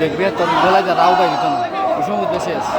দেখবে তো বলা যায় রাও বাইরে তো না ওই সময় বেশি আছে